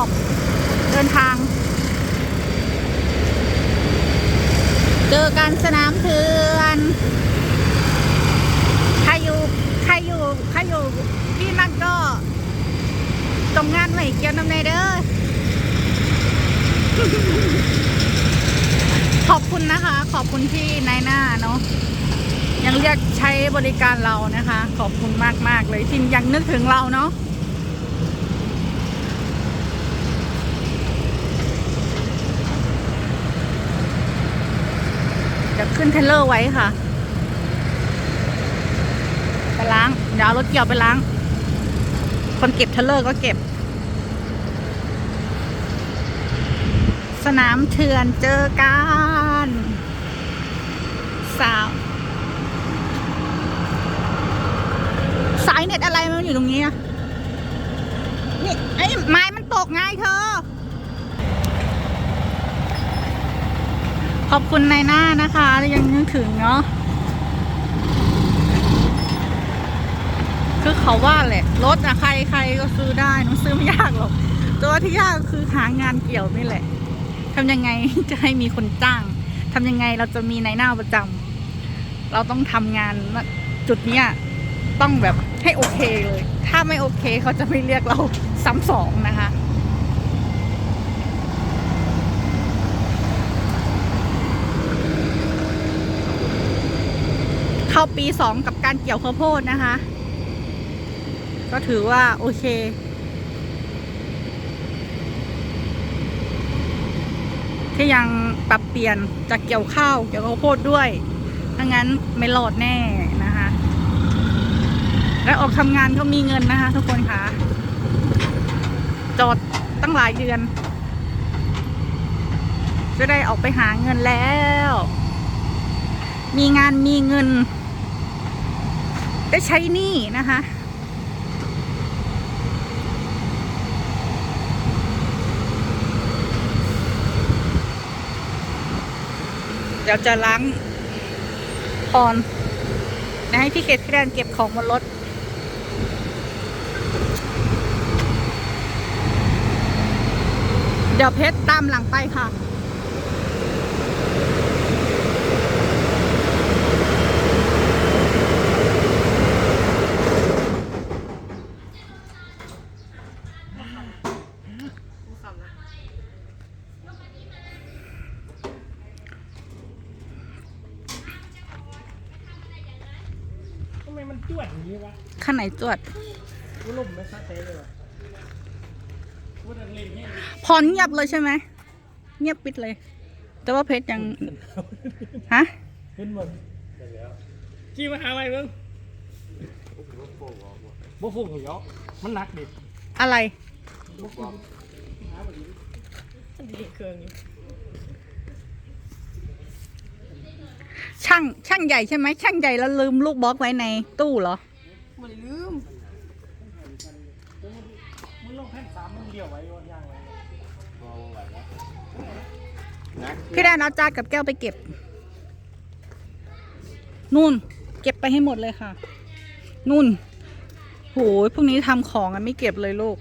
อบเดินทาง เจอกันสนามเถือนใครอยู่ใครอยู่ใครอยู่พี่มันก็ตรงงานไว้เกี่ยวน้ำในเด้อขอบคุณนะคะ ขอบคุณที่นายหน้าเนาะยังเรียกใช้บริการเรานะคะ ขอบคุณมากมากเลยที่ยังนึกถึงเราเนาะ จะขึ้นเทเลอร์ไว้ค่ะ ไปล้าง เดี๋ยวเอารถเกี่ยวไปล้าง คนเก็บเทเลอร์ก็เก็บ สนามเถื่อนเจอกันสาว สายเน็ตอะไรมันอยู่ตรงนี้อะนี่ไอ้ไม้มันตกไงเธอ ขอบคุณนายหน้านะคะยังนึกถึงเนาะคือเขาว่าแหละรถอะใครใครก็ซื้อได้น้องซื้อไม่ยากหรอกตัวที่ยากคือหางานเกี่ยวนี่แหละทำยังไงจะให้มีคนจ้างทำยังไงเราจะมีนายหน้าประจำเราต้องทำงานจุดเนี้ยต้องแบบให้โอเคเลย ถ้าไม่โอเคเขาจะไม่เรียกเราซ้ำสองนะคะ เข้าปีสองกับการเกี่ยวข้าวโพดนะคะ ก็ถือว่าโอเค ที่ยังปรับเปลี่ยนจากเกี่ยวข้าวเกี่ยวข้าวโพดด้วยถ้างั้นไม่รอดแน่นะคะ และออกทำงานก็มีเงินนะคะ ทุกคนค่ะ จอดตั้งหลายเดือน จะได้ออกไปหาเงินแล้วมีงานมีเงิน ได้ใช้หนี้นะคะเดี๋ยวจะล้างออนนะให้พี่เกดพี่แดนเก็บของบนรถ เดี๋ยวเพชรตามหลังไปค่ะ จวดอย่างนี้วะข้างไหนจวดกูล่มไม่ซาเต้เลยวะกูดังเล่นแห้งพรเงียบเลยใช่ไหมเงียบปิดเลย แต่ว่าเพชรยังฮะขึ้นบนจี้มาหาอะไรมึงบ่ฟุ้งเหรอมันหนักดิอะไรมันดีเครื่องอยู่ ช่างช่างใหญ่ใช่ไหมช่างใหญ่แล้วลืมลูกบล็อกไว้ในตู้เหรอมันลืมมึงลงแผ่นสามมึงเลี้ยวไว้วะย่างไว้พี่แดนเอาจานกับแก้วไปเก็บ นู่น เก็บไปให้หมดเลยค่ะ นู่นโหยพรุ่งนี้ทำของอะไม่เก็บเลยลูก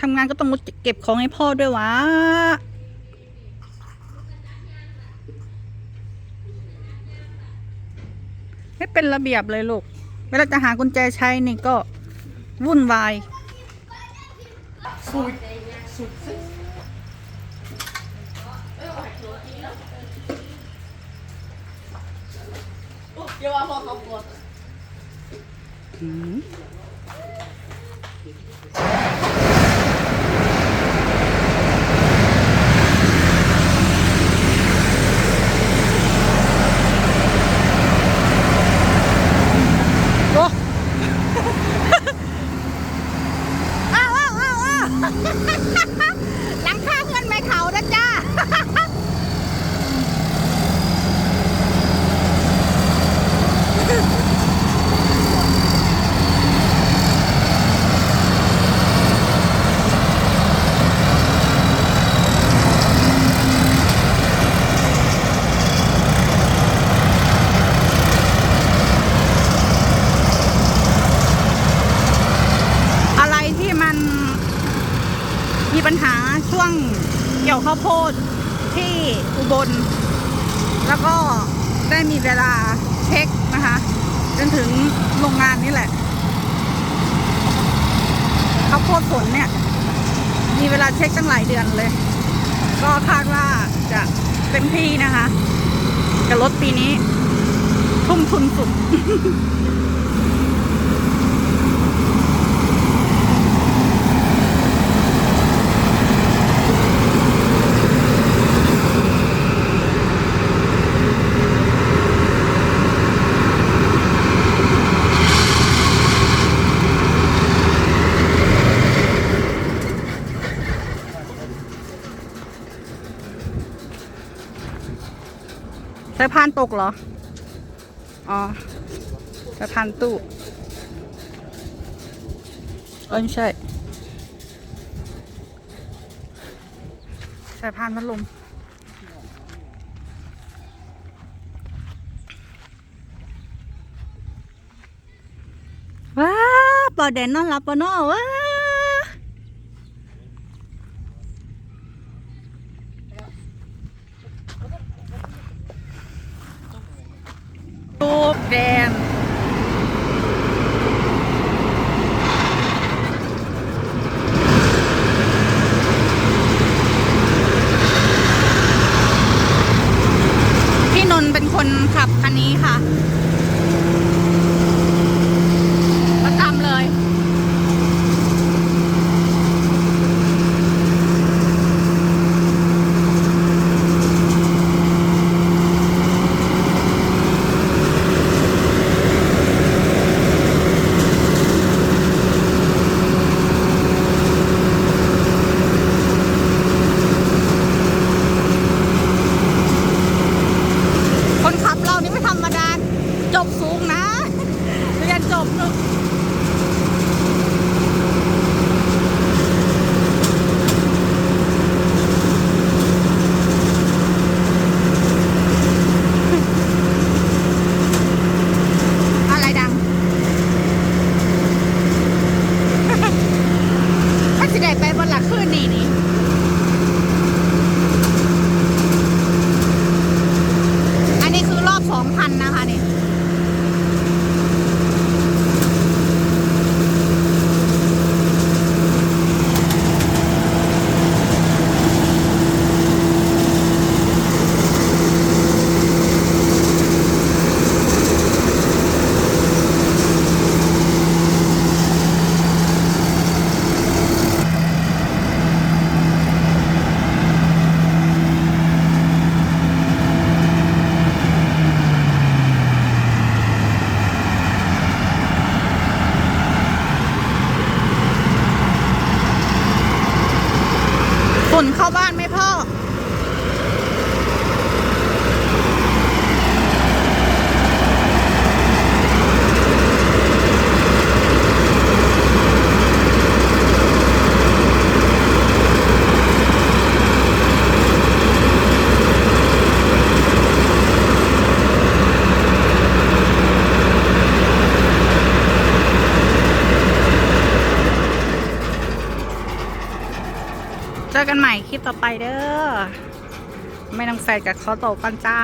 ทำงานก็ต้องเก็บของให้พ่อด้วยวะ ไม่เป็นระเบียบเลยลูก เวลาจะหากุญแจใช้นี่ก็วุ่นวายสุดสุดโอ้อ้าวอ้าวอ้าวอ้าวหลังคาเงินไม่เขานะจ้า อะไรที่มันมีปัญหาช่วงเกี่ยวข้าวโพดที่อุ บลแแล้วก็ได้มีเวลาเช็คนะคะ จนถึงโรงงานนี่แหละข้าวโพดผลเนี่ย มีเวลาเช็คตั้งหลายเดือนเลย ก็คาดว่าจะเต็มที่นะคะกับรถปีนี้ ทุ่มทุนสุดายพานตกเหรอ อ๋อสายพานตู้เออไม่ใช่สายพานพัดลมว้าปอดแดนนอนรับปอนอว้าตูบแดน พี่นนท์เป็นคนขับคันนี้ค่ะ ประจำเลย คนขับเรานี่ไม่ธรรมดา จ บสูงนะ เรียนจบเนอะอะไรดัง ถ้าสิได้ไปบนหลักขึ้นนี่นี่ อันนี้คือรอบสองพันนะคะนี่ ฝุ่นเข้าบ้าน ไหมพ่อเจอก คลิปต่อไปเด้อไม่ต้องใส่กับเขาโตกันจ้า